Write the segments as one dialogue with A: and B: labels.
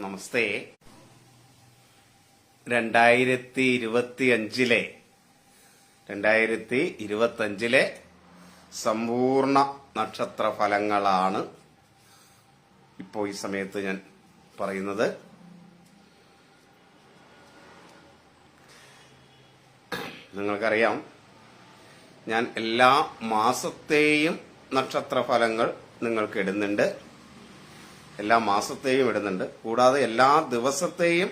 A: നമസ്തേ. രണ്ടായിരത്തി ഇരുപത്തി അഞ്ചിലെ രണ്ടായിരത്തി ഇരുപത്തി അഞ്ചിലെ സമ്പൂർണ നക്ഷത്ര ഫലങ്ങളാണ് ഇപ്പോ ഈ സമയത്ത് ഞാൻ പറയുന്നത്. നിങ്ങൾക്കറിയാം ഞാൻ എല്ലാ മാസത്തെയും നക്ഷത്ര ഫലങ്ങൾ നിങ്ങൾക്ക് ഇടുന്നുണ്ട്. എല്ലാ മാസത്തെയും ഇടുന്നുണ്ട്. കൂടാതെ എല്ലാ ദിവസത്തെയും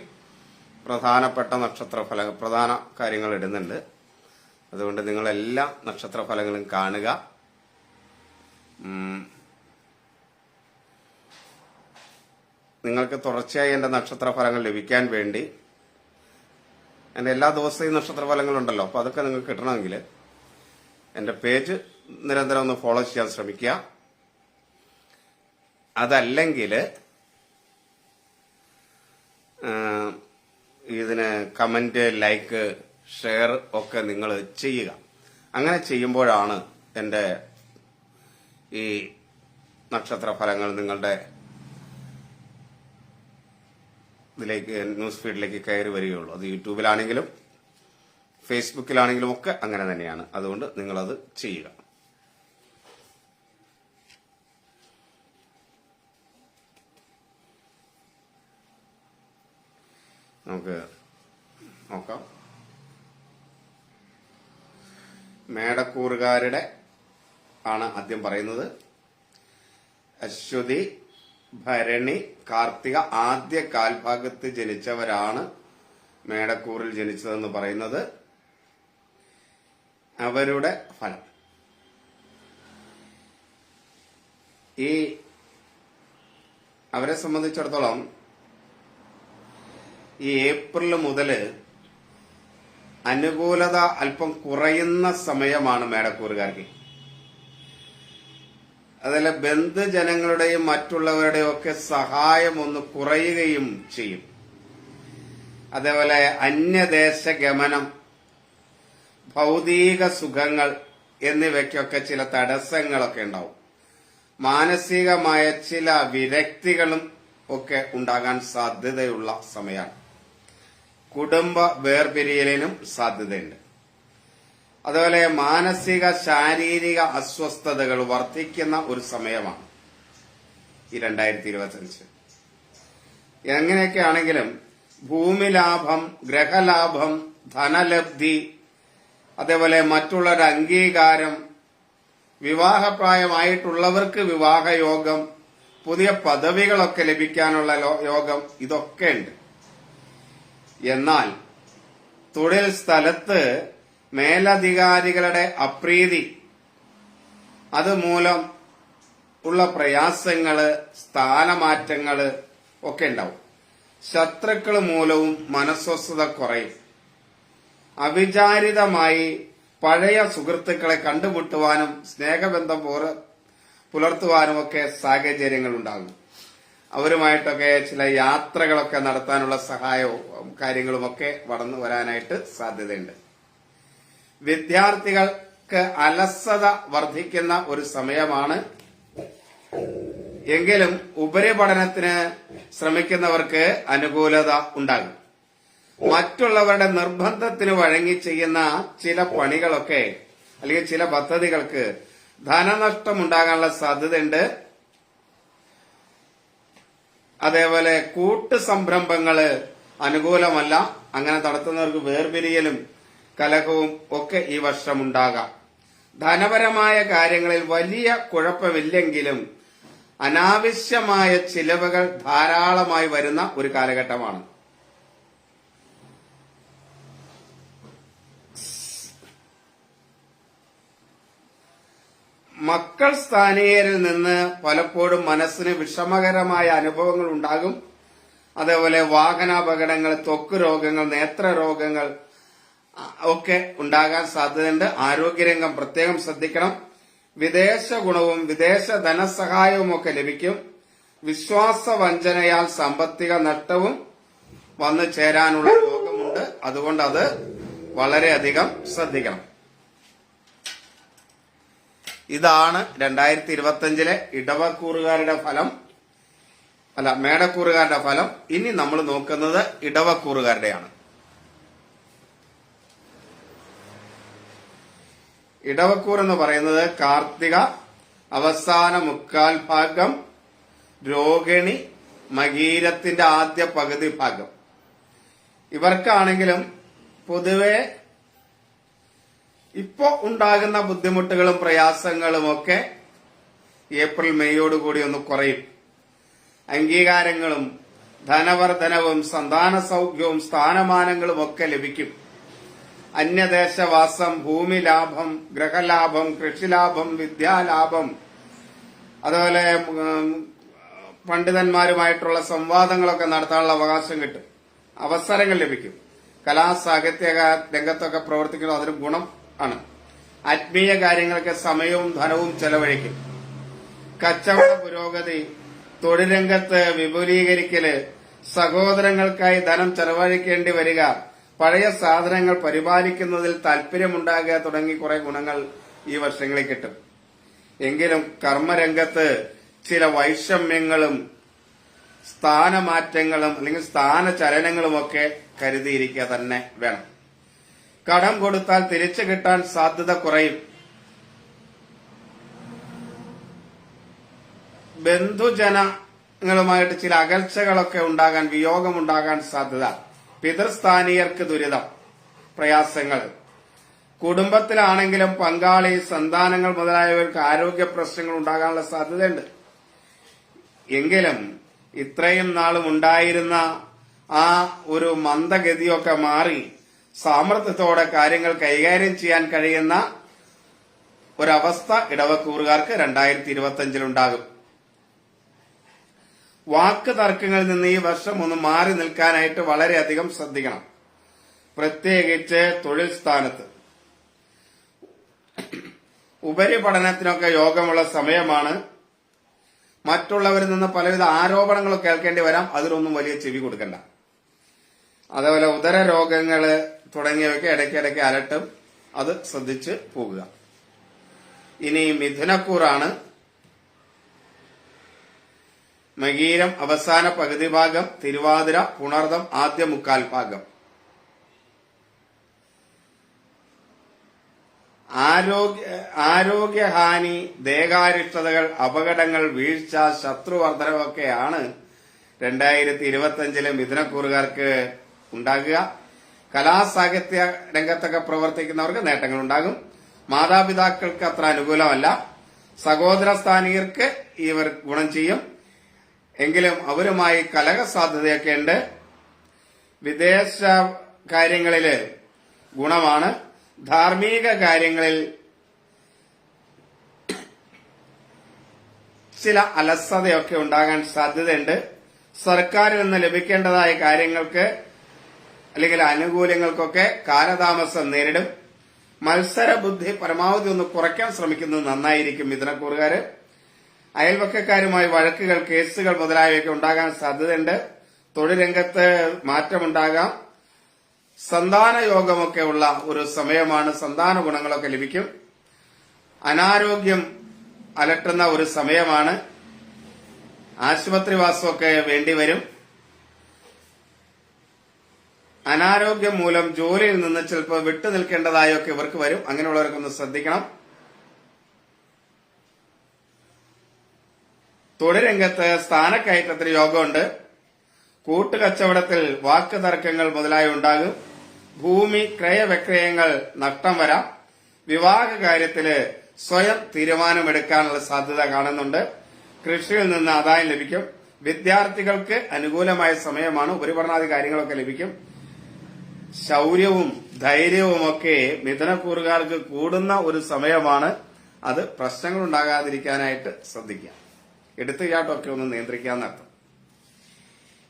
A: പ്രധാനപ്പെട്ട നക്ഷത്ര ഫല പ്രധാന കാര്യങ്ങൾ ഇടുന്നുണ്ട്. അതുകൊണ്ട് നിങ്ങൾ എല്ലാ നക്ഷത്ര ഫലങ്ങളും കാണുക. നിങ്ങൾക്ക് തുടർച്ചയായി എന്റെ നക്ഷത്ര ഫലങ്ങൾ ലഭിക്കാൻ വേണ്ടി എന്റെ എല്ലാ ദിവസത്തെയും നക്ഷത്ര ഫലങ്ങളുണ്ടല്ലോ. അപ്പോൾ അതൊക്കെ നിങ്ങൾക്ക് കിട്ടണമെങ്കിൽ എന്റെ പേജ് നിരന്തരം ഒന്ന് ഫോളോ ചെയ്യാൻ ശ്രമിക്കുക. അതല്ലെങ്കിൽ ഇതിന് കമന്റ് ലൈക്ക് ഷെയർ ഒക്കെ നിങ്ങൾ ചെയ്യുക. അങ്ങനെ ചെയ്യുമ്പോഴാണ് എന്റെ ഈ നക്ഷത്ര ഫലങ്ങൾ നിങ്ങളുടെ ഇതിലേക്ക് ന്യൂസ് ഫീഡിലേക്ക് കയറി വരികയുള്ളൂ. അത് യൂട്യൂബിലാണെങ്കിലും ഫേസ്ബുക്കിലാണെങ്കിലും ഒക്കെ അങ്ങനെ തന്നെയാണ്. അതുകൊണ്ട് നിങ്ങളത് ചെയ്യുക. നമുക്ക് നോക്കാം. മേടക്കൂറുകാരുടെ ആണ് ആദ്യം പറയുന്നത്. അശ്വതി ഭരണി കാർത്തിക ആദ്യ കാൽഭാഗത്ത് ജനിച്ചവരാണ് മേടക്കൂറിൽ ജനിച്ചതെന്ന് പറയുന്നത്. അവരുടെ ഫലം. ഈ അവരെ സംബന്ധിച്ചിടത്തോളം ഈ ഏപ്രിൽ മുതൽ അനുകൂലത അല്പം കുറയുന്ന സമയമാണ് മേടക്കൂറുകാർക്ക്. അതിലെ ബന്ധുജനങ്ങളുടെയും മറ്റുള്ളവരുടെയും ഒക്കെ സഹായം ഒന്ന് കുറയുകയും ചെയ്യും. അതേപോലെ അന്യദേശ ഗമനം ഭൗതിക സുഖങ്ങൾ എന്നിവയ്ക്കൊക്കെ ചില തടസ്സങ്ങളൊക്കെ ഉണ്ടാവും. മാനസികമായ ചില വിരക്തികളും ഒക്കെ ഉണ്ടാകാൻ സാധ്യതയുള്ള സമയമാണ്. കുടുംബ വേർപിരിയലിനും സാധ്യതയുണ്ട്. അതുപോലെ മാനസിക ശാരീരിക അസ്വസ്ഥതകൾ വർദ്ധിക്കുന്ന ഒരു സമയമാണ് ഈ രണ്ടായിരത്തി ഇരുപത്തഞ്ച് എങ്ങനെയൊക്കെയാണെങ്കിലും ആണെങ്കിലും ഭൂമി ലാഭം ഗ്രഹലാഭം ധനലബ്ധി അതേപോലെ മറ്റുള്ളവരുടെ അംഗീകാരം വിവാഹപ്രായമായിട്ടുള്ളവർക്ക് വിവാഹയോഗം പുതിയ പദവികളൊക്കെ ലഭിക്കാനുള്ള യോഗം ഇതൊക്കെ ഉണ്ട് എന്നാൽ തൊഴിൽ സ്ഥലത്ത് മേലധികാരികളുടെ അപ്രീതി അതുമൂലം ഉള്ള പ്രയാസങ്ങൾ സ്ഥാനമാറ്റങ്ങൾ ഒക്കെ ഉണ്ടാവും. ശത്രുക്കൾ മൂലവും മനസ്വസ്ഥത കുറയും. അവിചാരിതമായി പഴയ സുഹൃത്തുക്കളെ കണ്ടുമുട്ടുവാനും സ്നേഹബന്ധം പുലർത്തുവാനും ഒക്കെ സാഹചര്യങ്ങൾ ഉണ്ടാകും അവരുമായിട്ടൊക്കെ ചില യാത്രകളൊക്കെ നടത്താനുള്ള സഹായവും കാര്യങ്ങളുമൊക്കെ വളർന്നു വരാനായിട്ട് സാധ്യതയുണ്ട്. വിദ്യാർത്ഥികൾക്ക് അലസത വർദ്ധിക്കുന്ന ഒരു സമയമാണ്. എങ്കിലും ഉപരിപഠനത്തിന് ശ്രമിക്കുന്നവർക്ക് അനുകൂലത ഉണ്ടാകും. മറ്റുള്ളവരുടെ നിർബന്ധത്തിന് വഴങ്ങി ചെയ്യുന്ന ചില പണികളൊക്കെ അല്ലെങ്കിൽ ചില പദ്ധതികൾക്ക് ധനനഷ്ടം ഉണ്ടാകാനുള്ള സാധ്യതയുണ്ട്. അതേപോലെ കൂട്ട് സംരംഭങ്ങൾ അനുകൂലമല്ല. അങ്ങനെ നടത്തുന്നവർക്ക് വേർപിരിയലും കലഹവും ഒക്കെ ഈ വർഷം ഉണ്ടാകാം. ധനപരമായ കാര്യങ്ങളിൽ വലിയ കുഴപ്പമില്ലെങ്കിലും അനാവശ്യമായ ചിലവുകൾ ധാരാളമായി വരുന്ന ഒരു കാലഘട്ടമാണ്. മക്കൾ സ്ഥാനീയരിൽ നിന്ന് പലപ്പോഴും മനസ്സിന് വിഷമകരമായ അനുഭവങ്ങൾ ഉണ്ടാകും. അതേപോലെ വാഹനാപകടങ്ങൾ ത്വക്ക് രോഗങ്ങൾ നേത്ര രോഗങ്ങൾ ഒക്കെ ഉണ്ടാകാൻ സാധ്യതയുണ്ട്. ആരോഗ്യരംഗം പ്രത്യേകം ശ്രദ്ധിക്കണം. വിദേശ ഗുണവും വിദേശ ധനസഹായവും ഒക്കെ ലഭിക്കും. വിശ്വാസ വഞ്ചനയാൽ സാമ്പത്തിക നഷ്ടവും വന്നു ചേരാനുള്ള യോഗമുണ്ട് അതുകൊണ്ട് അത് വളരെയധികം ശ്രദ്ധിക്കണം. ഇതാണ് രണ്ടായിരത്തി ഇരുപത്തിയഞ്ചിലെ ഇടവക്കൂറുകാരുടെ ഫലം. അല്ല മേടക്കൂറുകാരുടെ ഫലം. ഇനി നമ്മൾ നോക്കുന്നത് ഇടവക്കൂറുകാരുടെയാണ്. ഇടവക്കൂർ എന്ന് പറയുന്നത് കാർത്തിക അവസാന മുക്കാൽ ഭാഗം രോഹിണി മകീരത്തിന്റെ ആദ്യ പകുതി ഭാഗം. ഇവർക്കാണെങ്കിലും പൊതുവെ ഇപ്പോ ഉണ്ടാകുന്ന ബുദ്ധിമുട്ടുകളും പ്രയാസങ്ങളും ഒക്കെ ഏപ്രിൽ മെയ്യോട് കൂടി ഒന്ന് കുറയും. അംഗീകാരങ്ങളും ധനവർദ്ധനവും സന്താന സൗഖ്യവും സ്ഥാനമാനങ്ങളും ഒക്കെ ലഭിക്കും. അന്യദേശവാസം ഭൂമി ലാഭം ഗ്രഹലാഭം കൃഷിലാഭം വിദ്യാലാഭം അതുപോലെ പണ്ഡിതന്മാരുമായിട്ടുള്ള സംവാദങ്ങളൊക്കെ നടത്താനുള്ള അവകാശം കിട്ടും. അവസരങ്ങൾ ലഭിക്കും. കലാ സാഹിത്യ രംഗത്തൊക്കെ പ്രവർത്തിക്കുന്നത് അതിന് ഗുണം ആണ്. ആത്മീയ കാര്യങ്ങൾക്ക് സമയവും ധനവും ചെലവഴിക്കും. കച്ചവട പുരോഗതി തൊഴിലംഗത്ത് വിപുലീകരിക്കൽ സഹോദരങ്ങൾക്കായി ധനം ചെലവഴിക്കേണ്ടി വരിക പഴയ സാധനങ്ങൾ പരിപാലിക്കുന്നതിൽ താല്പര്യമുണ്ടാകുക തുടങ്ങി കുറെ ഗുണങ്ങൾ ഈ വർഷങ്ങളിൽ കിട്ടും. എങ്കിലും കർമ്മരംഗത്ത് ചില വൈഷമ്യങ്ങളും സ്ഥാനമാറ്റങ്ങളും അല്ലെങ്കിൽ സ്ഥാനചലനങ്ങളുമൊക്കെ കരുതിയിരിക്കുക തന്നെ വേണം. കടം കൊടുത്താൽ തിരിച്ചു കിട്ടാൻ സാധ്യത കുറയും. ബന്ധുജനങ്ങളുമായിട്ട് ചില അകൽച്ചകളൊക്കെ ഉണ്ടാകാൻ വിയോഗമുണ്ടാകാൻ സാധ്യത. പിതൃസ്ഥാനീയർക്ക് ദുരിതം പ്രയാസങ്ങൾ. കുടുംബത്തിലാണെങ്കിലും പങ്കാളി സന്താനങ്ങൾ മുതലായവർക്ക് ആരോഗ്യ പ്രശ്നങ്ങൾ ഉണ്ടാകാനുള്ള സാധ്യതയുണ്ട്. എങ്കിലും ഇത്രയും നാളും ഉണ്ടായിരുന്ന ആ ഒരു മന്ദഗതിയൊക്കെ മാറി സാമർത്ഥ്യത്തോടെ കാര്യങ്ങൾ കൈകാര്യം ചെയ്യാൻ കഴിയുന്ന ഒരവസ്ഥ ഇടവക്കൂറുകാർക്ക് രണ്ടായിരത്തി ഇരുപത്തി അഞ്ചിലുണ്ടാകും വാക്ക് തർക്കങ്ങളിൽ നിന്ന് ഈ വർഷം ഒന്ന് മാറി നിൽക്കാനായിട്ട് വളരെയധികം ശ്രദ്ധിക്കണം. പ്രത്യേകിച്ച് തൊഴിൽ സ്ഥാനത്ത്. ഉപരിപഠനത്തിനൊക്കെ യോഗമുള്ള സമയമാണ്. മറ്റുള്ളവരിൽ നിന്ന് പലവിധ ആരോപണങ്ങളും കേൾക്കേണ്ടി വരാം. അതിലൊന്നും വലിയ ചെവി കൊടുക്കണ്ട. അതേപോലെ ഉദര രോഗങ്ങൾ തുടങ്ങിയവയ്ക്ക് ഇടയ്ക്കിടയ്ക്ക് അലട്ടും. അത് ശ്രദ്ധിച്ച് പോകുക. ഇനി മിഥുനക്കൂറാണ്. മകീരം അവസാന പകുതി ഭാഗം തിരുവാതിര പുണർദം ആദ്യ മുക്കാൽ ഭാഗം. ആരോഗ്യ ആരോഗ്യഹാനി ദേഹാരിഷ്ടതകൾ അപകടങ്ങൾ വീഴ്ച ശത്രുവർദ്ധനമൊക്കെയാണ് രണ്ടായിരത്തി ഇരുപത്തിയഞ്ചിലെ മിഥുനക്കൂറുകാർക്ക് ഉണ്ടാകുക. കലാസാഹിത്യ രംഗത്തൊക്കെ പ്രവർത്തിക്കുന്നവർക്ക് നേട്ടങ്ങൾ ഉണ്ടാകും മാതാപിതാക്കൾക്ക് അത്ര അനുകൂലമല്ല. സഹോദര സ്ഥാനീയർക്ക് ഇവർ ഗുണം ചെയ്യും. എങ്കിലും അവരുമായി കലഹ സാധ്യതയൊക്കെ ഉണ്ട്. വിദേശ കാര്യങ്ങളിൽ ഗുണമാണ്. ധാർമ്മിക കാര്യങ്ങളിൽ ചില അലസതയൊക്കെ ഉണ്ടാകാൻ സാധ്യതയുണ്ട്. സർക്കാരിൽ നിന്ന് ലഭിക്കേണ്ടതായ കാര്യങ്ങൾക്ക് അല്ലെങ്കിൽ ആനുകൂല്യങ്ങൾക്കൊക്കെ കാലതാമസം നേരിടും. മത്സര ബുദ്ധി പരമാവധി ഒന്ന് കുറയ്ക്കാൻ ശ്രമിക്കുന്നത് നന്നായിരിക്കും മിഥുനക്കൂറുകാര്. അയൽവക്കക്കാരുമായി വഴക്കുകൾ കേസുകൾ മുതലായവയൊക്കെ ഉണ്ടാകാൻ സാധ്യതയുണ്ട്. തൊഴിൽ രംഗത്ത് മാറ്റമുണ്ടാകാം. സന്താന യോഗമൊക്കെ ഉള്ള ഒരു സമയമാണ് സന്താന ഗുണങ്ങളൊക്കെ ലഭിക്കും. അനാരോഗ്യം അലട്ടുന്ന ഒരു സമയമാണ്. ആശുപത്രിവാസമൊക്കെ വേണ്ടിവരും. അനാരോഗ്യം മൂലം ജോലിയിൽ നിന്ന് ചിലപ്പോൾ വിട്ടു നിൽക്കേണ്ടതായൊക്കെ ഇവർക്ക് വരും. അങ്ങനെയുള്ളവർക്കൊന്ന് ശ്രദ്ധിക്കണം. തൊഴിൽ രംഗത്ത് സ്ഥാനക്കയറ്റത്തിന് യോഗമുണ്ട്. കൂട്ടുകച്ചവടത്തിൽ വാക്ക് തർക്കങ്ങൾ മുതലായി ഉണ്ടാകും. ഭൂമി ക്രയവിക്രയങ്ങൾ നഷ്ടം വരാം. വിവാഹ കാര്യത്തിൽ സ്വയം തീരുമാനമെടുക്കാനുള്ള സാധ്യത കാണുന്നുണ്ട്. കൃഷിയിൽ നിന്ന് ആദായം ലഭിക്കും. വിദ്യാർത്ഥികൾക്ക് അനുകൂലമായ സമയമാണ് ഉപരിപഠനാദി കാര്യങ്ങളൊക്കെ ലഭിക്കും. ശൗര്യവും ധൈര്യവുമൊക്കെ മിഥുനക്കൂറുകാർക്ക് കൂടുന്ന ഒരു സമയമാണ് അത് പ്രശ്നങ്ങൾ ഉണ്ടാകാതിരിക്കാനായിട്ട് ശ്രദ്ധിക്കാം എടുത്തുചാട്ടമൊക്കെ ഒന്ന് നിയന്ത്രിക്കാന്നർത്ഥം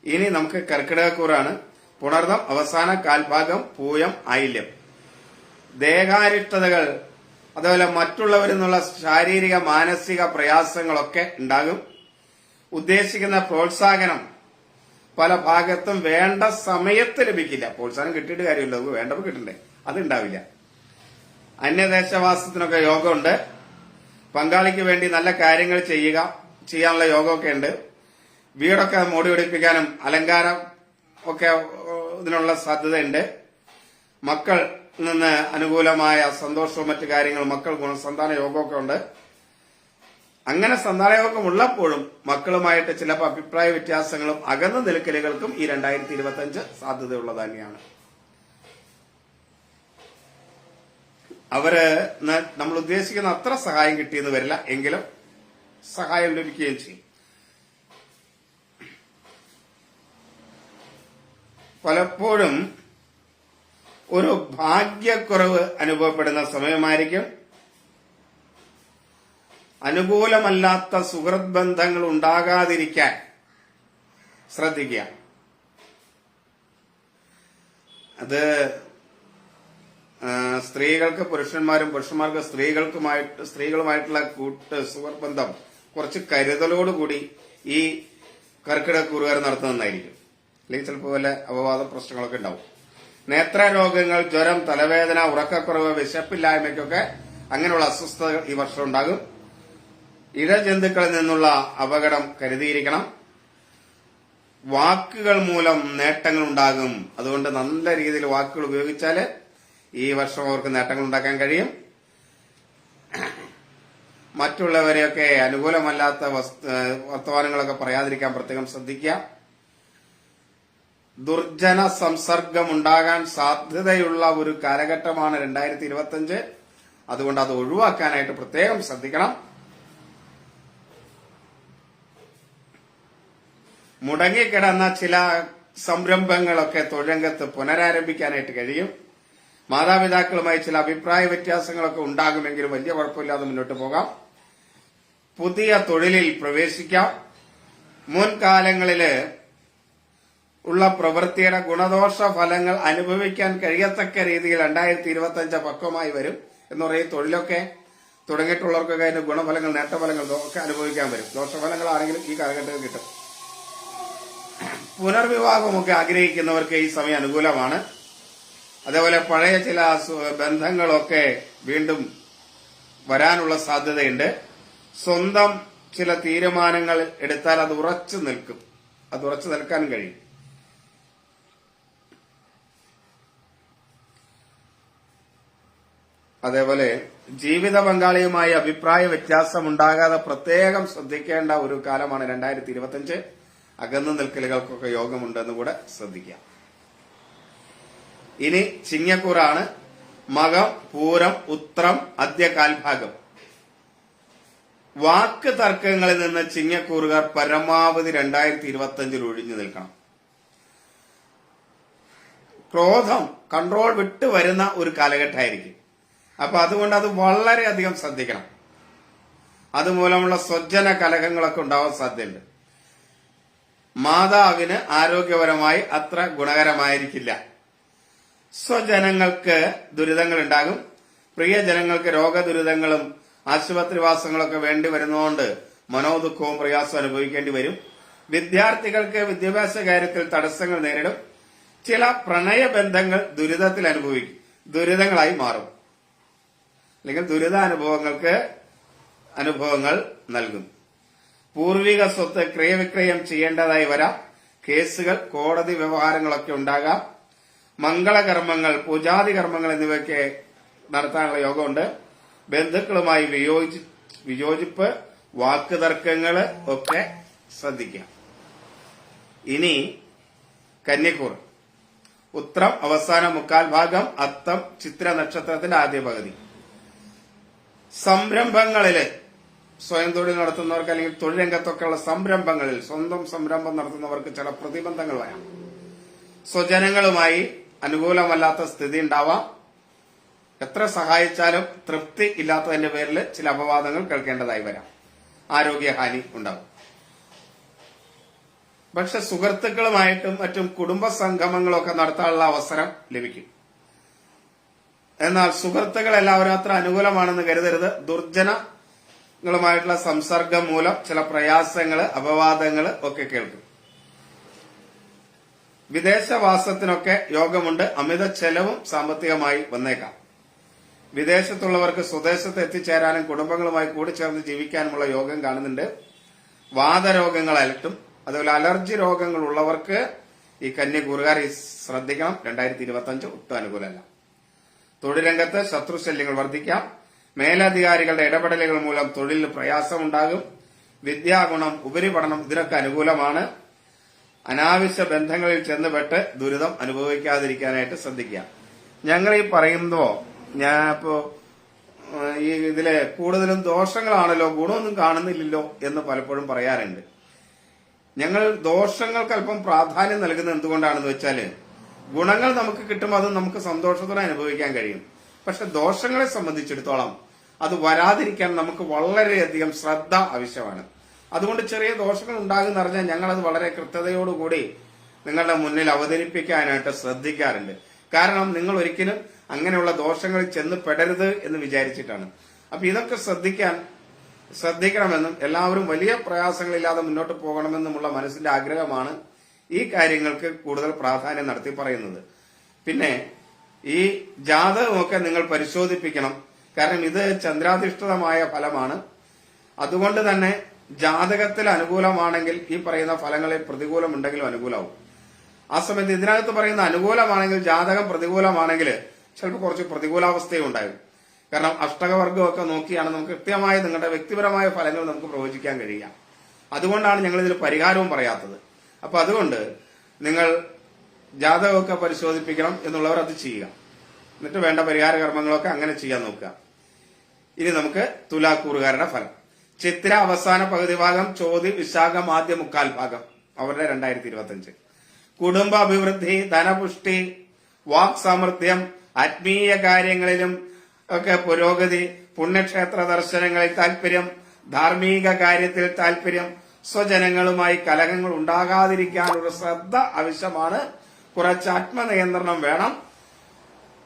A: ഇനി നമുക്ക് കർക്കിടകക്കൂറാണ്. പുണർദം അവസാന കാൽഭാഗം പൂയം ഐല്യം ദേഹാരിഷ്ടതകൾ അതുപോലെ മറ്റുള്ളവരിൽ നിന്നുള്ള ശാരീരിക മാനസിക പ്രയാസങ്ങളൊക്കെ ഉണ്ടാകും. ഉദ്ദേശിക്കുന്ന പ്രോത്സാഹനം പല ഭാഗത്തും വേണ്ട സമയത്ത് ലഭിക്കില്ല. പ്രോത്സാഹനം കിട്ടിയിട്ട് കാര്യമില്ല. നമുക്ക് വേണ്ടപ്പോൾ കിട്ടണ്ടേ? അത് ഉണ്ടാവില്ല. അന്യദേശവാസത്തിനൊക്കെ യോഗമുണ്ട്. പങ്കാളിക്ക് വേണ്ടി നല്ല കാര്യങ്ങൾ ചെയ്യുക ചെയ്യാനുള്ള യോഗമൊക്കെ ഉണ്ട്. വീടൊക്കെ മോടി പിടിപ്പിക്കാനും അലങ്കാരം ഒക്കെ ഇതിനുള്ള സാധ്യതയുണ്ട്. മക്കൾ നിന്ന് അനുകൂലമായ സന്തോഷവും മറ്റു കാര്യങ്ങളും മക്കൾ ഗുണസന്താന യോഗമൊക്കെ ഉണ്ട്. അങ്ങനെ സന്താനയോഗം ഉള്ളപ്പോഴും മക്കളുമായിട്ട് ചില അഭിപ്രായ വ്യത്യാസങ്ങളും അകന്നു നിൽക്കലുകൾക്കും ഈ രണ്ടായിരത്തി ഇരുപത്തി അഞ്ച് സാധ്യതയുള്ളത് തന്നെയാണ്. അവർ നമ്മൾ ഉദ്ദേശിക്കുന്ന അത്ര സഹായം കിട്ടിയെന്ന് വരില്ല. എങ്കിലും സഹായം ലഭിക്കുകയും ചെയ്യും. പലപ്പോഴും ഒരു ഭാഗ്യക്കുറവ് അനുഭവപ്പെടുന്ന സമയമായിരിക്കും അനുകൂലമല്ലാത്ത സുഹൃത് ബന്ധങ്ങൾ ഉണ്ടാകാതിരിക്കാൻ ശ്രദ്ധിക്കുക. അത് സ്ത്രീകൾക്ക് പുരുഷന്മാരും പുരുഷന്മാർക്ക് സ്ത്രീകൾക്കുമായിട്ട് സ്ത്രീകളുമായിട്ടുള്ള കൂട്ട് സുഹൃത് ബന്ധം കുറച്ച് കരുതലോടുകൂടി ഈ കർക്കിടക കുറുകാർ നടത്തുന്നതായിരിക്കും അല്ലെങ്കിൽ ചിലപ്പോൾ വല്ല അപവാദ പ്രശ്നങ്ങളൊക്കെ ഉണ്ടാവും. നേത്രരോഗങ്ങൾ ജ്വരം തലവേദന ഉറക്കക്കുറവ് വിശപ്പില്ലായ്മയ്ക്കൊക്കെ അങ്ങനെയുള്ള അസ്വസ്ഥതകൾ ഈ വർഷം ഉണ്ടാകും. ഇഴജന്തുക്കളിൽ നിന്നുള്ള അപകടം കരുതിയിരിക്കണം. വാക്കുകൾ മൂലം നേട്ടങ്ങൾ ഉണ്ടാകും. അതുകൊണ്ട് നല്ല രീതിയിൽ വാക്കുകൾ ഉപയോഗിച്ചാൽ ഈ വർഷം അവർക്ക് നേട്ടങ്ങൾ ഉണ്ടാക്കാൻ കഴിയും. മറ്റുള്ളവരെയൊക്കെ അനുകൂലമല്ലാത്ത വർത്തമാനങ്ങളൊക്കെ പറയാതിരിക്കാൻ പ്രത്യേകം ശ്രദ്ധിക്കുക. ദുർജന സംസർഗം ഉണ്ടാകാൻ സാധ്യതയുള്ള ഒരു കാലഘട്ടമാണ് രണ്ടായിരത്തി ഇരുപത്തിയഞ്ച്. അതുകൊണ്ട് അത് ഒഴിവാക്കാനായിട്ട് പ്രത്യേകം ശ്രദ്ധിക്കണം. മുടങ്ങിക്കിടന്ന ചില സംരംഭങ്ങളൊക്കെ തൊഴിലംഗത്ത് പുനരാരംഭിക്കാനായിട്ട് കഴിയും. മാതാപിതാക്കളുമായി ചില അഭിപ്രായ വ്യത്യാസങ്ങളൊക്കെ ഉണ്ടാകുമെങ്കിലും വലിയ കുഴപ്പമില്ലാതെ മുന്നോട്ട് പോകാം. പുതിയ തൊഴിലിൽ പ്രവേശിക്കാം. മുൻകാലങ്ങളിൽ ഉള്ള പ്രവൃത്തിയുടെ ഗുണദോഷ ഫലങ്ങൾ അനുഭവിക്കാൻ കഴിയത്തക്ക രീതിയിൽ രണ്ടായിരത്തി ഇരുപത്തി അഞ്ച് പക്വമായി വരും എന്ന് പറയും. തൊഴിലൊക്കെ തുടങ്ങിയിട്ടുള്ളവർക്കൊക്കെ അതിന്റെ ഗുണഫലങ്ങൾ നേട്ടഫലങ്ങൾ ഒക്കെ അനുഭവിക്കാൻ വരും. ദോഷഫലങ്ങളാണെങ്കിലും ഈ കാലഘട്ടത്തിൽ കിട്ടും. പുനർവിവാഹമൊക്കെ ആഗ്രഹിക്കുന്നവർക്ക് ഈ സമയം അനുകൂലമാണ്. അതേപോലെ പഴയ ചില ബന്ധങ്ങളൊക്കെ വീണ്ടും വരാനുള്ള സാധ്യതയുണ്ട്. സ്വന്തം ചില തീരുമാനങ്ങൾ എടുത്താൽ അത് ഉറച്ചു നിൽക്കും. അത് ഉറച്ചു നിൽക്കാൻ കഴിയും. അതേപോലെ ജീവിത പങ്കാളിയുമായി അഭിപ്രായ വ്യത്യാസം ഉണ്ടാകാതെ പ്രത്യേകം ശ്രദ്ധിക്കേണ്ട ഒരു കാലമാണ് രണ്ടായിരത്തി ഇരുപത്തിയഞ്ച്. അകന്നു നിൽക്കലുകൾക്കൊക്കെ യോഗമുണ്ടെന്ന് കൂടെ ശ്രദ്ധിക്കാം. ഇനി ചിങ്ങക്കൂറാണ് മകം പൂരം ഉത്രം അദ്യ കാൽഭാഗം വാക്ക് തർക്കങ്ങളിൽ നിന്ന് ചിങ്ങക്കൂറുകാർ പരമാവധി രണ്ടായിരത്തി ഇരുപത്തി അഞ്ചിൽ ഒഴിഞ്ഞു നിൽക്കണം. ക്രോധം കൺട്രോൾ വിട്ട് വരുന്ന ഒരു കാലഘട്ടമായിരിക്കും. അപ്പൊ അതുകൊണ്ട് അത് വളരെയധികം ശ്രദ്ധിക്കണം. അതുമൂലമുള്ള സ്വജ്ജന കലഹങ്ങളൊക്കെ ഉണ്ടാവാൻ സാധ്യതയുണ്ട്. മാതാവിന് ആരോഗ്യപരമായി അത്ര ഗുണകരമായിരിക്കില്ല. സ്വജനങ്ങൾക്ക് ദുരിതങ്ങൾ ഉണ്ടാകും പ്രിയജനങ്ങൾക്ക് രോഗദുരിതങ്ങളും ആശുപത്രിവാസങ്ങളൊക്കെ വേണ്ടി വരുന്നതുകൊണ്ട് മനോദുഃഖവും പ്രയാസവും അനുഭവിക്കേണ്ടി വരും. വിദ്യാർത്ഥികൾക്ക് വിദ്യാഭ്യാസ കാര്യത്തിൽ തടസ്സങ്ങൾ നേരിടും. ചില പ്രണയബന്ധങ്ങൾ ദുരിതത്തിൽ അനുഭവിക്കും. ദുരിതങ്ങളായി മാറും. അല്ലെങ്കിൽ ദുരിതാനുഭവങ്ങൾക്ക് അനുഭവങ്ങൾ നൽകും. പൂർവിക സ്വത്ത് ക്രയവിക്രയം ചെയ്യേണ്ടതായി വരാം. കേസുകൾ കോടതി വ്യവഹാരങ്ങളൊക്കെ ഉണ്ടാകാം. മംഗളകർമ്മങ്ങൾ പൂജാതി കർമ്മങ്ങൾ എന്നിവയൊക്കെ നടത്താനുള്ള യോഗമുണ്ട്. ബന്ധുക്കളുമായി വിയോജി വിയോജിപ്പ് വാക്കുതർക്കങ്ങൾ ഒക്കെ ശ്രദ്ധിക്കാം ഇനി കന്യക്കൂർ ഉത്രം അവസാന മുക്കാൽ ഭാഗം അത്തം ചിത്ര നക്ഷത്രത്തിന്റെ ആദ്യ പകുതി. സംരംഭങ്ങളിൽ സ്വയം തൊഴിൽ നടത്തുന്നവർക്ക് അല്ലെങ്കിൽ തൊഴിൽ രംഗത്തൊക്കെയുള്ള സംരംഭങ്ങളിൽ സ്വന്തം സംരംഭം നടത്തുന്നവർക്ക് ചില പ്രതിബന്ധങ്ങൾ വരാം. സ്വജനങ്ങളുമായി അനുകൂലമല്ലാത്ത സ്ഥിതി ഉണ്ടാവാം. എത്ര സഹായിച്ചാലും തൃപ്തി ഇല്ലാത്തതിന്റെ പേരിൽ ചില അപവാദങ്ങൾ കേൾക്കേണ്ടതായി വരാം. ആരോഗ്യഹാനി ഉണ്ടാവും. പക്ഷെ സുഹൃത്തുക്കളുമായിട്ടും മറ്റും കുടുംബ സംഗമങ്ങളൊക്കെ നടത്താനുള്ള അവസരം ലഭിക്കും. എന്നാൽ സുഹൃത്തുക്കൾ എല്ലാവരും അത്ര അനുകൂലമാണെന്ന് കരുതരുത്. ദുർജനങ്ങളുമായിട്ടുള്ള സംസർഗം മൂലം ചില പ്രയാസങ്ങൾ അപവാദങ്ങൾ ഒക്കെ കേൾക്കും. വിദേശവാസത്തിനൊക്കെ യോഗമുണ്ട്. അമിത ചെലവും സാമ്പത്തികമായി വന്നേക്കാം. വിദേശത്തുള്ളവർക്ക് സ്വദേശത്ത് എത്തിച്ചേരാനും കുടുംബങ്ങളുമായി കൂടിച്ചേർന്ന് ജീവിക്കാനുമുള്ള യോഗം കാണുന്നുണ്ട്. വാദരോഗങ്ങൾ അലട്ടും. അതുപോലെ അലർജി രോഗങ്ങൾ ഉള്ളവർക്ക് ഈ കന്യ കൂറുകാർ ഈ ശ്രദ്ധിക്കണം. രണ്ടായിരത്തി ഇരുപത്തി അഞ്ച് ഒട്ടും അനുകൂലമല്ല. തൊഴിൽ ശത്രുശല്യങ്ങൾ വർദ്ധിക്കാം. മേലധികാരികളുടെ ഇടപെടലുകൾ മൂലം തൊഴിൽ പ്രയാസമുണ്ടാകും. വിദ്യാഗുണം ഉപരിപഠനം ഇതിനൊക്കെ അനുകൂലമാണ്. അനാവശ്യ ബന്ധങ്ങളിൽ ചെന്നുപെട്ട് ദുരിതം അനുഭവിക്കാതിരിക്കാനായിട്ട് ശ്രദ്ധിക്കുക. ഞങ്ങൾ ഈ പറയുമ്പോ ഞാൻ ഇപ്പോ ഈ ഇതിലെ കൂടുതലും ദോഷങ്ങളാണല്ലോ ഗുണമൊന്നും കാണുന്നില്ലല്ലോ എന്ന് പലപ്പോഴും പറയാറുണ്ട്. ഞങ്ങൾ ദോഷങ്ങൾക്ക് അല്പം പ്രാധാന്യം നൽകുന്നത് എന്തുകൊണ്ടാണെന്ന് വെച്ചാൽ ഗുണങ്ങൾ നമുക്ക് കിട്ടുമ്പോൾ അത് നമുക്ക് സന്തോഷത്തോടെ അനുഭവിക്കാൻ കഴിയും. പക്ഷെ ദോഷങ്ങളെ സംബന്ധിച്ചിടത്തോളം അത് വരാതിരിക്കാൻ നമുക്ക് വളരെയധികം ശ്രദ്ധ ആവശ്യമാണ്. അതുകൊണ്ട് ചെറിയ ദോഷങ്ങൾ ഉണ്ടാകുന്ന അറിഞ്ഞാൽ ഞങ്ങൾ അത് വളരെ കൃത്യതയോടുകൂടി നിങ്ങളുടെ മുന്നിൽ അവതരിപ്പിക്കാനായിട്ട് ശ്രദ്ധിക്കാറുണ്ട്. കാരണം നിങ്ങൾ ഒരിക്കലും അങ്ങനെയുള്ള ദോഷങ്ങളിൽ ചെന്ന് പെടരുത് എന്ന് വിചാരിച്ചിട്ടാണ്. അപ്പൊ ഇതൊക്കെ ശ്രദ്ധിക്കാൻ ശ്രദ്ധിക്കണമെന്നും എല്ലാവരും വലിയ പ്രയാസങ്ങളില്ലാതെ മുന്നോട്ട് പോകണമെന്നുമുള്ള മനസ്സിന്റെ ആഗ്രഹമാണ് ഈ കാര്യങ്ങൾക്ക് കൂടുതൽ പ്രാധാന്യം നടത്തി പറയുന്നത്. പിന്നെ ഈ ജാതകമൊക്കെ നിങ്ങൾ പരിശോധിപ്പിക്കണം. കാരണം ഇത് ചന്ദ്രാധിഷ്ഠിതമായ ഫലമാണ്. അതുകൊണ്ട് തന്നെ ജാതകത്തിൽ അനുകൂലമാണെങ്കിൽ ഈ പറയുന്ന ഫലങ്ങളിൽ പ്രതികൂലമുണ്ടെങ്കിലും അനുകൂലമാവും. ആ സമയത്ത് ഇതിനകത്ത് പറയുന്ന അനുകൂലമാണെങ്കിൽ ജാതകം പ്രതികൂലമാണെങ്കിൽ ചിലപ്പോൾ കുറച്ച് പ്രതികൂലാവസ്ഥയും ഉണ്ടാകും. കാരണം അഷ്ടകവർഗമൊക്കെ നോക്കിയാണ് നമുക്ക് കൃത്യമായ നിങ്ങളുടെ വ്യക്തിപരമായ ഫലങ്ങൾ നമുക്ക് പ്രവചിക്കാൻ കഴിയുക. അതുകൊണ്ടാണ് ഞങ്ങൾ ഇതിൽ പരിഹാരവും പറയാത്തത്. അപ്പൊ അതുകൊണ്ട് നിങ്ങൾ ജാതകമൊക്കെ പരിശോധിപ്പിക്കണം എന്നുള്ളവർ അത് ചെയ്യുക. എന്നിട്ട് വേണ്ട പരിഹാര കർമ്മങ്ങളൊക്കെ അങ്ങനെ ചെയ്യാൻ നോക്കുക. ഇനി നമുക്ക് തുലാക്കൂറുകാരുടെ ഫലം. ചിത്ര അവസാന പകുതി ഭാഗം ചോതി വിശാഖം ആദ്യ മുക്കാൽ ഭാഗം. അവരുടെ രണ്ടായിരത്തി ഇരുപത്തി അഞ്ച് കുടുംബ അഭിവൃദ്ധി ധനപുഷ്ടി വാക് സാമർഥ്യം ആത്മീയ കാര്യങ്ങളിലും ഒക്കെ പുരോഗതി പുണ്യക്ഷേത്ര ദർശനങ്ങളിൽ താല്പര്യം ധാർമ്മിക കാര്യത്തിൽ താല്പര്യം സ്വജനങ്ങളുമായി കലഹങ്ങൾ ഉണ്ടാകാതിരിക്കാനുള്ള ശ്രദ്ധ ആവശ്യമാണ് കുറച്ച് ആത്മനിയന്ത്രണം വേണം.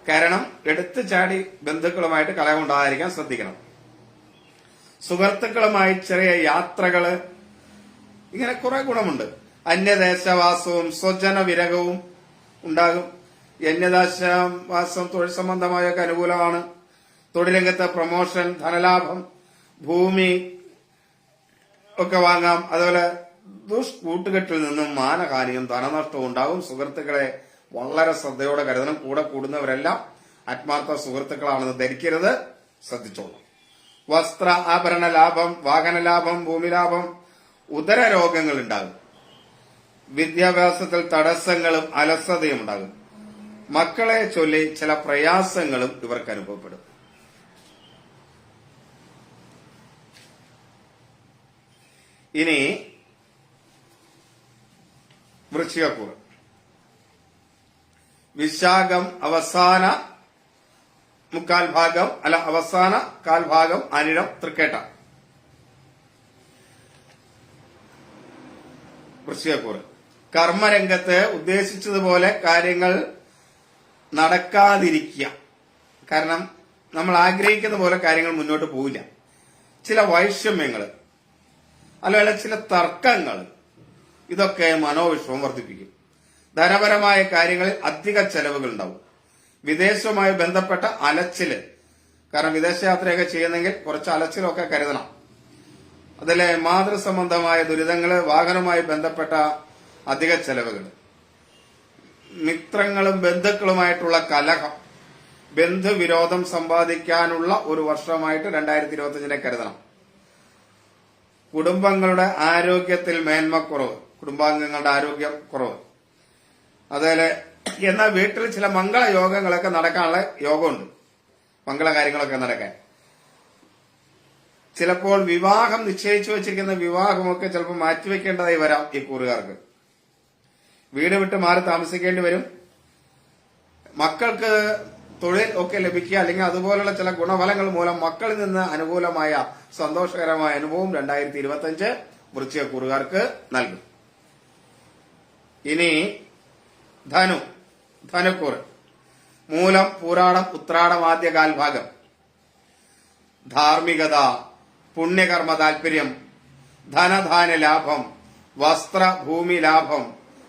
A: കാരണം എടുത്തു ചാടി ബന്ധുക്കളുമായിട്ട് കലഹം ഉണ്ടാകാതിരിക്കാൻ ശ്രദ്ധിക്കണം. സുഹൃത്തുക്കളുമായി ചെറിയ യാത്രകൾ ഇങ്ങനെ കുറെ ഗുണമുണ്ട്. അന്യദേശവാസവും സ്വജന വിരകവും ഉണ്ടാകും. അന്യദേശവാസം തൊഴിൽ സംബന്ധമായൊക്കെ അനുകൂലമാണ്. തൊഴിലംഗത്തെ പ്രൊമോഷൻ ധനലാഭം ഭൂമി ഒക്കെ വാങ്ങാം. അതുപോലെ ദുഷ്കൂട്ടുകെട്ടിൽ നിന്നും മാനഹാനിയും ധനനഷ്ടവും ഉണ്ടാകും സുഹൃത്തുക്കളെ വളരെ ശ്രദ്ധയോടെ കരുതണം. കൂടെ കൂടുന്നവരെല്ലാം ആത്മാർത്ഥ സുഹൃത്തുക്കളാണെന്ന് ധരിക്കരുത്. ശ്രദ്ധിച്ചോളൂ. വസ്ത്ര ആഭരണ ലാഭം വാഹന ലാഭം ഭൂമി ലാഭം ഉദര രോഗങ്ങൾ ഉണ്ടാകും വിദ്യാഭ്യാസത്തിൽ തടസ്സങ്ങളും അലസതയും ഉണ്ടാകും. മക്കളെ ചൊല്ലി ചില പ്രയാസങ്ങളും ഇവർക്ക് അനുഭവപ്പെടും. ഇനി വൃശ്ചികക്കൂർ വിശാഖം അവസാന മുക്കാൽ ഭാഗം അല്ല അവസാന കാൽഭാഗം അനിഴം തൃക്കേട്ട. വൃശ്ചികക്കൂർ കർമ്മരംഗത്ത് ഉദ്ദേശിച്ചതുപോലെ കാര്യങ്ങൾ നടക്കാതിരിക്കുക. കാരണം നമ്മൾ ആഗ്രഹിക്കുന്ന പോലെ കാര്യങ്ങൾ മുന്നോട്ട് പോവില്ല. ചില വൈഷമ്യങ്ങൾ അല്ലെങ്കിൽ ചില തർക്കങ്ങൾ ഇതൊക്കെ മനോവിഷമം വർദ്ധിപ്പിക്കും. ധനപരമായ കാര്യങ്ങളിൽ അധിക ചെലവുകൾ ഉണ്ടാവും. വിദേശവുമായി ബന്ധപ്പെട്ട അലച്ചിൽ. കാരണം വിദേശയാത്രയൊക്കെ ചെയ്യുന്നെങ്കിൽ കുറച്ച് അലച്ചിലൊക്കെ കരുതണം. അതിലെ മാതൃസംബന്ധമായ ദുരിതങ്ങൾ വാഹനവുമായി ബന്ധപ്പെട്ട അധിക ചെലവുകൾ. മിത്രങ്ങളും ബന്ധുക്കളുമായിട്ടുള്ള കലഹം. ബന്ധുവിരോധം സമ്പാദിക്കാനുള്ള ഒരു വർഷമായിട്ട് രണ്ടായിരത്തി ഇരുപത്തിയഞ്ചിനെ കരുതണം. കുടുംബങ്ങളുടെ ആരോഗ്യത്തിൽ മേന്മക്കുറവ്. കുടുംബാംഗങ്ങളുടെ ആരോഗ്യം കുറവ്. അതുപോലെ എന്നാൽ വീട്ടിൽ ചില മംഗള യോഗങ്ങളൊക്കെ നടക്കാനുള്ള യോഗമുണ്ട്. മംഗള കാര്യങ്ങളൊക്കെ നടക്കാൻ. ചിലപ്പോൾ വിവാഹം നിശ്ചയിച്ചു വെച്ചിരിക്കുന്ന വിവാഹമൊക്കെ ചിലപ്പോൾ മാറ്റിവെക്കേണ്ടതായി വരാം ഈ കൂറുകാർക്ക്. വീട് വിട്ട് മാറി താമസിക്കേണ്ടി വരും. മക്കൾക്ക് തൊഴിൽ ഒക്കെ ലഭിക്കുക അല്ലെങ്കിൽ അതുപോലുള്ള ചില ഗുണഫലങ്ങൾ മൂലം മക്കളിൽ നിന്ന് അനുകൂലമായ സന്തോഷകരമായ അനുഭവം രണ്ടായിരത്തി ഇരുപത്തി അഞ്ച് വൃശ്ചിക കൂറുകാർക്ക് നൽകും. ഇനി ധനു ധനുക്കൂറ് മൂലം പൂരാടം ഉത്രാടം ആദ്യ കാൽഭാഗം ധാർമ്മികത പുണ്യകർമ്മ താല്പര്യം ധനധാന ലാഭം വസ്ത്ര ഭൂമി ലാഭം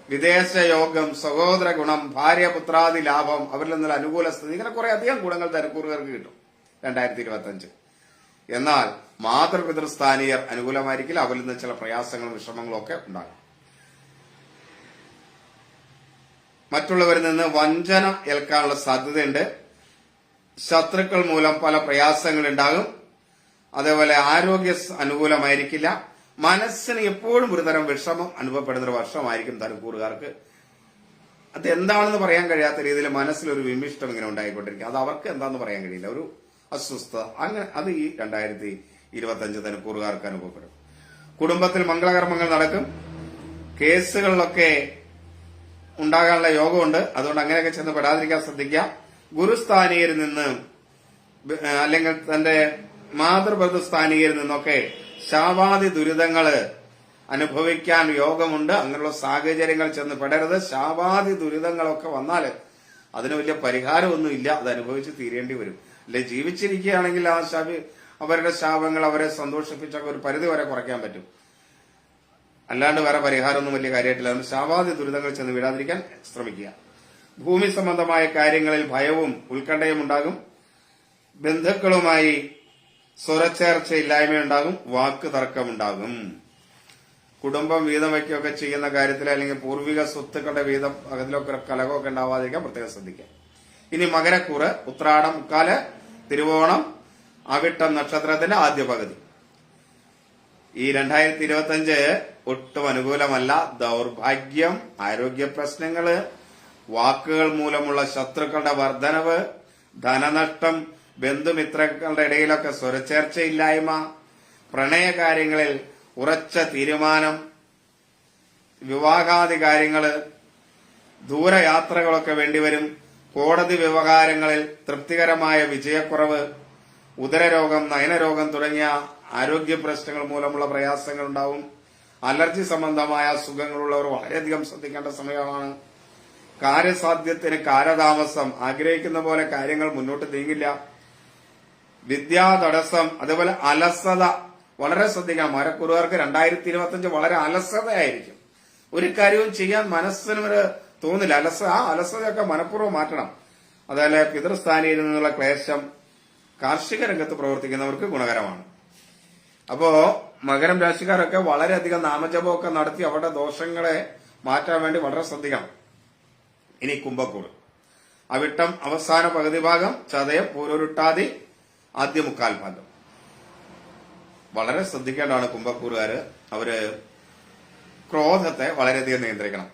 A: വിദേശയോഗം സഹോദര ഗുണം ഭാര്യപുത്രാദി ലാഭം അവരിൽ നിന്നുള്ള അനുകൂല സ്ഥിതി ഇങ്ങനെ കുറെ അധികം ഗുണങ്ങൾ ധനക്കൂറുകാർക്ക് കിട്ടും. രണ്ടായിരത്തി ഇരുപത്തി അഞ്ച് എന്നാൽ മാതൃപിതൃസ്ഥാനീയർ അനുകൂലമായിരിക്കില്ല അവരിൽ നിന്ന് ചില പ്രയാസങ്ങളും വിഷമങ്ങളും ഒക്കെ ഉണ്ടാകും. മറ്റുള്ളവരിൽ നിന്ന് വഞ്ചന ഏൽക്കാനുള്ള സാധ്യതയുണ്ട്. ശത്രുക്കൾ മൂലം പല പ്രയാസങ്ങൾ ഉണ്ടാകും. അതേപോലെ ആരോഗ്യ അനുകൂലമായിരിക്കില്ല. മനസ്സിന് എപ്പോഴും ഒരുതരം വിഷമം അനുഭവപ്പെടുന്ന ഒരു വർഷമായിരിക്കും തലക്കൂറുകാർക്ക് അത് എന്താണെന്ന് പറയാൻ കഴിയാത്ത രീതിയിൽ മനസ്സിലൊരു വിമിഷ്ടം ഇങ്ങനെ ഉണ്ടായിക്കൊണ്ടിരിക്കും. അത് അവർക്ക് എന്താണെന്ന് പറയാൻ കഴിയില്ല. ഒരു അസ്വസ്ഥത അങ്ങനെ അത് ഈ രണ്ടായിരത്തി ഇരുപത്തി അഞ്ച് തലക്കൂറുകാർക്ക് അനുഭവപ്പെടും. കുടുംബത്തിൽ മംഗളകർമ്മങ്ങൾ നടക്കും. കേസുകളിലൊക്കെ ഉണ്ടാകാനുള്ള യോഗമുണ്ട്. അതുകൊണ്ട് അങ്ങനെയൊക്കെ ചെന്ന് പെടാതിരിക്കാൻ ശ്രദ്ധിക്കുക. ഗുരുസ്ഥാനീയരിൽ നിന്ന് അല്ലെങ്കിൽ തന്റെ മാതൃബന്ധുസ്ഥാനീയരിൽ നിന്നൊക്കെ ശാവാദി ദുരിതങ്ങൾ അനുഭവിക്കാൻ യോഗമുണ്ട്. അങ്ങനെയുള്ള സാഹചര്യങ്ങൾ ചെന്ന് പെടരുത്. ശാവാദി ദുരിതങ്ങളൊക്കെ വന്നാൽ അതിന് വലിയ പരിഹാരമൊന്നും ഇല്ല. അത് അനുഭവിച്ച് തീരേണ്ടി വരും. അല്ലെ ജീവിച്ചിരിക്കുകയാണെങ്കിൽ ആ ശാപി അവരുടെ ശാപങ്ങൾ അവരെ സന്തോഷിപ്പിച്ചൊക്കെ ഒരു പരിധി വരെ കുറയ്ക്കാൻ പറ്റും. അല്ലാണ്ട് വേറെ പരിഹാരമൊന്നും വലിയ കാര്യമായിട്ടില്ല. അതുകൊണ്ട് ശാവാദി ദുരിതങ്ങൾ ചെന്ന് വിടാതിരിക്കാൻ ശ്രമിക്കുക. ഭൂമി സംബന്ധമായ കാര്യങ്ങളിൽ ഭയവും ഉത്കണ്ഠയും ഉണ്ടാകും. ബന്ധുക്കളുമായി സ്വരച്ചേർച്ചയില്ലായ്മയുണ്ടാകും. വാക്ക് തർക്കമുണ്ടാകും. കുടുംബം വീതം വയ്ക്കുകയൊക്കെ ചെയ്യുന്ന കാര്യത്തിൽ അല്ലെങ്കിൽ പൂർവിക സ്വത്തുക്കളുടെ വീതം അതിലൊക്കെ കലകമൊക്കെ ഉണ്ടാവാതിരിക്കാൻ പ്രത്യേകം ശ്രദ്ധിക്കുക. ഇനി മകരക്കൂറ് ഉത്രാടം മുക്കാൽ തിരുവോണം അവിട്ടം നക്ഷത്രത്തിന്റെ ആദ്യ പകുതി ഈ രണ്ടായിരത്തി ഇരുപത്തി അഞ്ച് ഒട്ടും അനുകൂലമല്ല. ദൗർഭാഗ്യം ആരോഗ്യ പ്രശ്നങ്ങൾ വാക്കുകൾ മൂലമുള്ള ശത്രുക്കളുടെ വർധനവ് ധനനഷ്ടം ബന്ധുമിത്രങ്ങളുടെ ഇടയിലൊക്കെ സ്വരച്ചേർച്ചയില്ലായ്മ പ്രണയകാര്യങ്ങളിൽ ഉറച്ച തീരുമാനം വിവാഹാദി കാര്യങ്ങൾ ദൂരയാത്രകളൊക്കെ വേണ്ടിവരും കോടതി വ്യവഹാരങ്ങളിൽ തൃപ്തികരമായ വിജയക്കുറവ് ഉദരരോഗം നയനരോഗം തുടങ്ങിയ ആരോഗ്യ പ്രശ്നങ്ങൾ മൂലമുള്ള പ്രയാസങ്ങൾ ഉണ്ടാവും അലർജി സംബന്ധമായ അസുഖങ്ങളുള്ളവർ വളരെയധികം ശ്രദ്ധിക്കേണ്ട സമയമാണ്. കാര്യസാധ്യത്തിന് കാലതാമസം ആഗ്രഹിക്കുന്ന പോലെ കാര്യങ്ങൾ മുന്നോട്ട് നീങ്ങില്ല. വിദ്യാ തടസ്സം അതേപോലെ അലസത വളരെ ശ്രദ്ധിക്കണം. മരക്കുറുകാർക്ക് രണ്ടായിരത്തി ഇരുപത്തിയഞ്ച് വളരെ അലസതയായിരിക്കും. ഒരു കാര്യവും ചെയ്യാൻ മനസ്സിന് ഒരു തോന്നില്ല. അലസ ആ അലസതയൊക്കെ മനഃപൂർവം മാറ്റണം. അതേപോലെ പിതൃസ്ഥാനിയിൽ നിന്നുള്ള ക്ലേശം കാർഷിക രംഗത്ത് പ്രവർത്തിക്കുന്നവർക്ക് ഗുണകരമാണ്. അപ്പോ മകരം രാശിക്കാരൊക്കെ വളരെയധികം നാമജപമൊക്കെ നടത്തി അവരുടെ ദോഷങ്ങളെ മാറ്റാൻ വേണ്ടി വളരെ ശ്രദ്ധിക്കണം. ഇനി കുംഭക്കൂട്. അവിട്ടം അവസാന പകുതി ഭാഗം ചതയം പൂരൊരുട്ടാതി ആദ്യ മുക്കാൽ ഭാഗം. വളരെ ശ്രദ്ധിക്കേണ്ടതാണ് കുംഭക്കൂറുകാര് അവർ ക്രോധത്തെ വളരെയധികം നിയന്ത്രിക്കണം.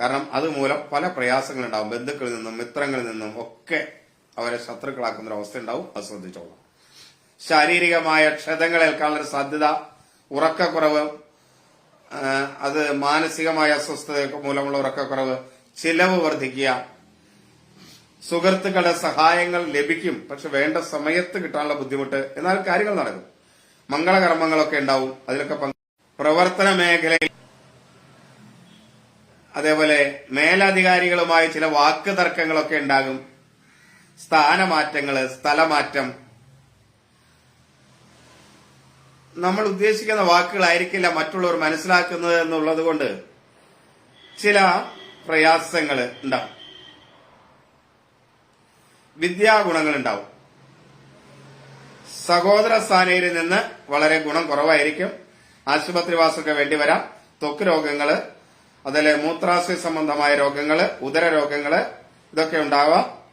A: കാരണം അതുമൂലം പല പ്രയാസങ്ങളുണ്ടാവും. ബന്ധുക്കളിൽ നിന്നും മിത്രങ്ങളിൽ നിന്നും ഒക്കെ അവരെ ശത്രുക്കളാക്കുന്ന ഒരു അവസ്ഥ ഉണ്ടാവും അത് ശ്രദ്ധിച്ചോളാം. ശാരീരികമായ ക്ഷതങ്ങൾ ഏൽക്കാനുള്ള സാധ്യത ഉറക്കക്കുറവ് അത് മാനസികമായ അസ്വസ്ഥത മൂലമുള്ള ഉറക്കക്കുറവ് ചിലവ് വർദ്ധിക്കുക. സുഹൃത്തുക്കളുടെ സഹായങ്ങൾ ലഭിക്കും പക്ഷെ വേണ്ട സമയത്ത് കിട്ടാനുള്ള ബുദ്ധിമുട്ട് എന്നാൽ കാര്യങ്ങൾ നടക്കും. മംഗളകർമ്മങ്ങളൊക്കെ ഉണ്ടാവും അതിലൊക്കെ പ്രവർത്തന മേഖലയിൽ അതേപോലെ മേലധികാരികളുമായി ചില വാക്ക് തർക്കങ്ങളൊക്കെ ഉണ്ടാകും. സ്ഥാനമാറ്റങ്ങൾ സ്ഥലമാറ്റം നമ്മൾ ഉദ്ദേശിക്കുന്ന വാക്കുകളായിരിക്കില്ല മറ്റുള്ളവർ മനസ്സിലാക്കുന്നത് എന്നുള്ളത് കൊണ്ട് ചില പ്രയാസങ്ങൾ ഉണ്ടാവും. വിദ്യാഗുണങ്ങൾ ഉണ്ടാവും. സഹോദര സ്ഥാനയിൽ നിന്ന് വളരെ ഗുണം കുറവായിരിക്കും. ആശുപത്രിവാസമൊക്കെ വേണ്ടി വരാം. ത്വക്ക് രോഗങ്ങൾ അതല്ലേ മൂത്രാശയ സംബന്ധമായ രോഗങ്ങൾ ഉദര രോഗങ്ങൾ ഇതൊക്കെ ഉണ്ടാവാം.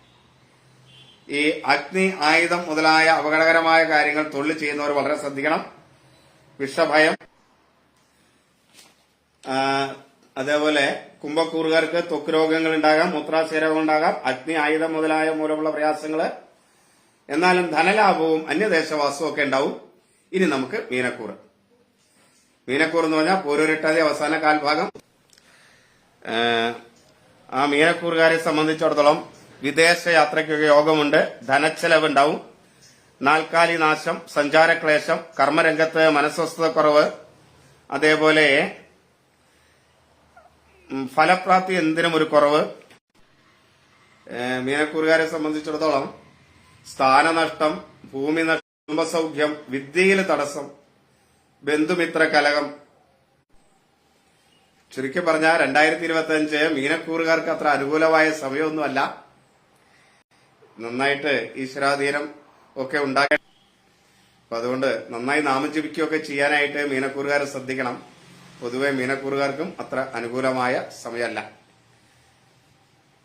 A: ഈ അഗ്നി ആയുധം മുതലായ അപകടകരമായ കാര്യങ്ങൾ തൊഴിൽ ചെയ്യുന്നവർ വളരെ ശ്രദ്ധിക്കണം. വിഷഭയം അതേപോലെ കുംഭക്കൂറുകാർക്ക് ത്വക്ക് രോഗങ്ങൾ ഉണ്ടാകാം മൂത്രാശയ രോഗം ഉണ്ടാകാം അഗ്നി ആയുധം മുതലായ മൂലമുള്ള പ്രയാസങ്ങൾ എന്നാലും ധനലാഭവും അന്യദേശവാസവും ഒക്കെ ഉണ്ടാവും. ഇനി നമുക്ക് മീനക്കൂറ്. മീനക്കൂർ എന്ന് പറഞ്ഞാൽ പോരൂരിട്ടാതെ അവസാന കാൽഭാഗം. ആ, മീനക്കൂറുകാരെ സംബന്ധിച്ചിടത്തോളം വിദേശ യാത്രയ്ക്കൊക്കെ യോഗമുണ്ട്. ധനച്ചെലവ് ഉണ്ടാവും നാൽക്കാലി നാശം സഞ്ചാരക്ലേശം കർമ്മരംഗത്ത് മനസ്വസ്ഥതക്കുറവ് അതേപോലെ ഫലപ്രാപ്തി എന്തിനും ഒരു കുറവ്. മീനക്കൂറുകാരെ സംബന്ധിച്ചിടത്തോളം സ്ഥാനനഷ്ടം ഭൂമി നഷ്ടം കുടുംബസൗഖ്യം വിദ്യയിൽ തടസ്സം ബന്ധുമിത്ര കലകം ചുരുക്കി പറഞ്ഞാൽ രണ്ടായിരത്തി ഇരുപത്തി അഞ്ച് മീനക്കൂറുകാർക്ക് അത്ര അനുകൂലമായ സമയമൊന്നുമല്ല. നന്നായിട്ട് ഈശ്വരാധീനം ഒക്കെ ഉണ്ടാകേണ്ട അപ്പൊ അതുകൊണ്ട് നന്നായി നാമജപിക്കുകയൊക്കെ ചെയ്യാനായിട്ട് മീനക്കൂറുകാരെ ശ്രദ്ധിക്കണം. പൊതുവെ മീനക്കൂറുകാർക്കും അത്ര അനുകൂലമായ സമയമല്ല.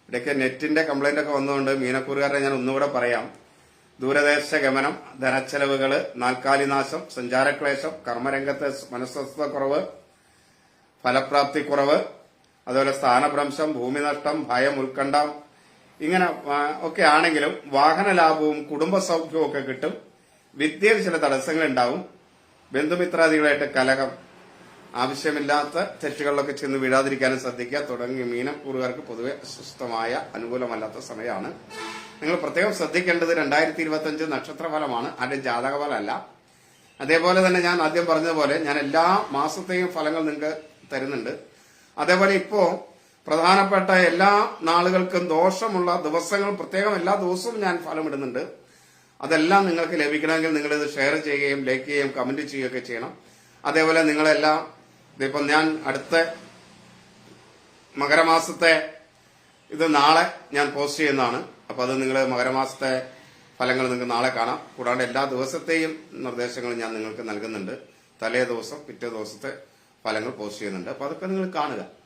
A: ഇവിടെയൊക്കെ നെറ്റിന്റെ കംപ്ലൈന്റ് ഒക്കെ വന്നതുകൊണ്ട് മീനക്കൂറുകാരെ ഞാൻ ഒന്നുകൂടെ പറയാം. ദൂരദേശ ഗമനം ധനച്ചെലവുകൾ നാൽക്കാലിനാശം സഞ്ചാരക്ലേശം കർമ്മരംഗത്തെ മനസ്വസ്ഥതക്കുറവ് ഫലപ്രാപ്തി കുറവ് അതുപോലെ സ്ഥാനഭ്രംശം ഭൂമി നഷ്ടം ഭയം ഉത്കണ്ഠ ഇങ്ങനെ ഒക്കെ ആണെങ്കിലും വാഹന ലാഭവും കുടുംബ സൗഖ്യവും ഒക്കെ കിട്ടും. വിദ്യയിൽ ചില തടസ്സങ്ങൾ ഉണ്ടാവും ബന്ധുമിത്രാദികളായിട്ട് കലഹം ആവശ്യമില്ലാത്ത തെറ്റുകളിലൊക്കെ ചെന്ന് വീഴാതിരിക്കാനും ശ്രദ്ധിക്കുക. തുടങ്ങി മീനക്കൂറുകാർക്ക് പൊതുവെ അസ്വസ്ഥമായ അനുകൂലമല്ലാത്ത സമയമാണ്. നിങ്ങൾ പ്രത്യേകം ശ്രദ്ധിക്കേണ്ടത് രണ്ടായിരത്തി ഇരുപത്തി അഞ്ച് നക്ഷത്രഫലമാണ്. അതിന്റെ ജാതകഫലമല്ല. അതേപോലെ തന്നെ ഞാൻ ആദ്യം പറഞ്ഞതുപോലെ ഞാൻ എല്ലാ മാസത്തെയും ഫലങ്ങൾ നിങ്ങൾക്ക് തരുന്നുണ്ട്. അതേപോലെ ഇപ്പോ പ്രധാനപ്പെട്ട എല്ലാ നാളുകൾക്കും ദോഷമുള്ള ദിവസങ്ങൾ പ്രത്യേകം എല്ലാ ദിവസവും ഞാൻ ഫലമിടുന്നുണ്ട്. അതെല്ലാം നിങ്ങൾക്ക് ലഭിക്കണമെങ്കിൽ നിങ്ങൾ ഇത് ഷെയർ ചെയ്യുകയും ലൈക്ക് ചെയ്യുകയും കമന്റ് ചെയ്യുകയൊക്കെ ചെയ്യണം. അതേപോലെ നിങ്ങളെല്ലാം ഇതിപ്പം ഞാൻ അടുത്ത മകരമാസത്തെ ഇത് നാളെ ഞാൻ പോസ്റ്റ് ചെയ്യുന്നതാണ്. അപ്പൊ അത് നിങ്ങൾ മകരമാസത്തെ ഫലങ്ങൾ നിങ്ങൾക്ക് നാളെ കാണാം. കൂടാണ്ട് എല്ലാ ദിവസത്തെയും നിർദ്ദേശങ്ങൾ ഞാൻ നിങ്ങൾക്ക് നൽകുന്നുണ്ട്. തലേ ദിവസം പിറ്റേ ദിവസത്തെ ഫലങ്ങൾ പോസ്റ്റ് ചെയ്യുന്നുണ്ട്. അപ്പൊ അതൊക്കെ നിങ്ങൾ കാണുക.